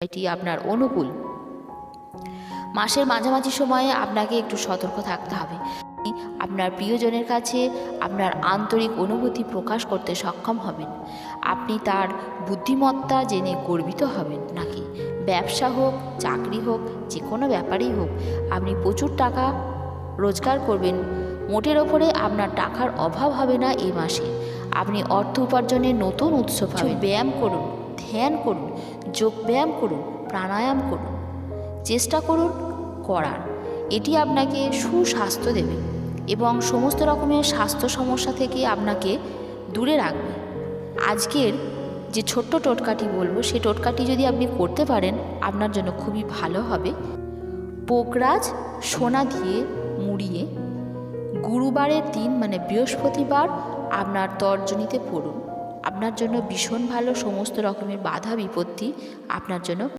এটি আপনার অনুকূল। মাসের মাঝামাঝি সময়ে আপনাকে একটু সতর্ক থাকতে হবে। আপনার প্রিয়জনের কাছে আপনার আন্তরিক অনুভূতি প্রকাশ করতে সক্ষম হবেন। আপনি তার বুদ্ধিমত্তা জেনে গর্বিত হবেন নাকি? ব্যবসা হোক, চাকরি হোক যে কোনো ব্যাপারেই হোক, আপনি প্রচুর টাকা রোজগার করবেন। মোটের ওপরে আপনার টাকার অভাব হবে না এই মাসে। আপনি অর্থ উপার্জনের নতুন উৎস ব্যায়াম করুন। ধ্যান করুন, যোগ ব্যায়াম করুন, প্রাণায়াম করুন। চেষ্টা করুন, করার। এটি আপনাকে সুস্বাস্থ্য দেবে এবং সমস্ত রকমের স্বাস্থ্য সমস্যা থেকে আপনাকে দূরে রাখবে। আজকের যে ছোট্ট টোটকাটি বলব, সেই টোটকাটি যদি আপনি করতে পারেন, আপনার জন্য খুবই ভালো হবে। পোকরাজ সোনা দিয়ে মুড়িয়ে গুরুবারের দিন মানে বৃহস্পতিবার, আপনার তর্জনীতে পড়ুন। আপনার জন্য ভীষণ ভালো সমস্ত রকমের বাধা বিপত্তি আপনার জন্য